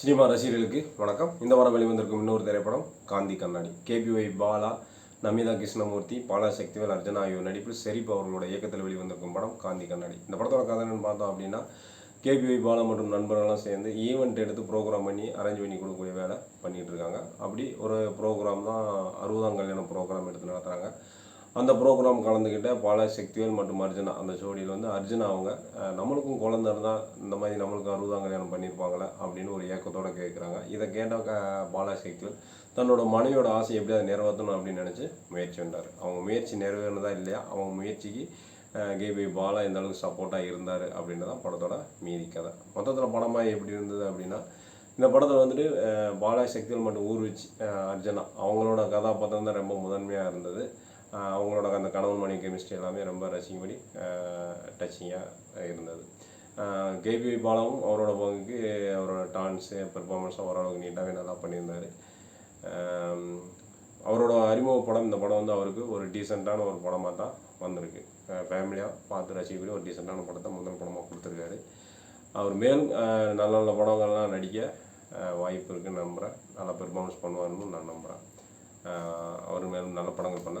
Cinema ரசிகர்களுக்கு வணக்கம். இந்த வாரம் வெளிவந்திருக்கும் இன்னொரு திரைப்படம் காந்தி கண்ணாடி. கேபிஒய் பாலா நமிதா கிருஷ்ணமூர்த்தி பாலா சக்திவேல் அர்ஜுனா ஆகியோர் நடிப்பில் ஷெரீப் அவர்களோட இயக்கத்தில் வெளிவந்திருக்கும் படம் காந்தி கண்ணாடி. இந்த படத்தோட கதை என்னன்னு பார்த்தோம் அப்படின்னா கேபிஒய் பாலா மற்றும் நண்பர்கள்லாம் சேர்ந்து ஈவெண்ட் எடுத்து ப்ரோக்ராம் பண்ணி அரேஞ்ச் பண்ணி கொடுக்கக்கூடிய வேலை பண்ணிகிட்டு இருக்காங்க. அப்படி ஒரு ப்ரோக்ராம் தான் அறுபதாம் கல்யாணம் ப்ரோக்ராம் எடுத்து நடத்துகிறாங்க அந்த ப்ரோக்ராம் கலந்துக்கிட்ட பாலா சக்திவேல் மற்றும் அர்ஜுனா அந்த ஜோடியில் வந்து அர்ஜுனா அவங்க நம்மளுக்கும் குழந்தை இருந்தால் இந்த மாதிரி நம்மளுக்கு அறுபதாம் கல்யாணம் பண்ணியிருப்பாங்களே அப்படின்னு ஒரு ஏக்கத்தோட கேட்குறாங்க இதை கேட்ட க- பாலா சக்திவேல் தன்னோட மனைவியோட ஆசை எப்படி அதை நிறைவேற்றணும் அப்படின்னு நினச்சி முயற்சி பண்ணார் அவங்க முயற்சி நிறைவேறினதா இல்லையா? அவங்க முயற்சிக்கு கேபி பாலா எந்த அளவுக்கு சப்போர்ட்டாக இருந்தார் அப்படின்றதான் படத்தோட மீதி கதை. மொத்தத்தில் படமாக எப்படி இருந்தது அப்படின்னா இந்த படத்தில் வந்துட்டு பாலா சக்திகள் மற்றும் ஊர்விச் அர்ஜுனா அவங்களோட கதாபாத்திரம் தான் ரொம்ப முதன்மையாக இருந்தது. அவங்களோட அந்த கணவன் மணி கெமிஸ்ட்ரி எல்லாமே ரொம்ப ரசிக்கும்படி டச்சிங்காக இருந்தது. கேபி பாலாவும் அவரோட பங்குக்கு அவரோட டான்ஸு பெர்ஃபார்மன்ஸும் ஓரளவுக்கு நீட்டாகவே நல்லா பண்ணியிருந்தார். அவரோட அறிமுக படம் இந்த படம் வந்து அவருக்கு ஒரு டீசெண்டான ஒரு படமாக தான் வந்திருக்கு. ஃபேமிலியாக பார்த்து ரசிக்கக்கூடிய ஒரு டீசெண்டான படத்தை முதல் படமாக கொடுத்துருக்காரு. அவர் மேலும் நல்ல நல்ல படங்கள்லாம் நடிக்க வாய்ப்பு இருக்குன்னு நம்புகிறேன் நல்லா பெர்ஃபார்மன்ஸ் பண்ணுவாருன்னு நான் நம்புகிறேன் அவர் மேலும் நல்ல படங்கள் பண்ண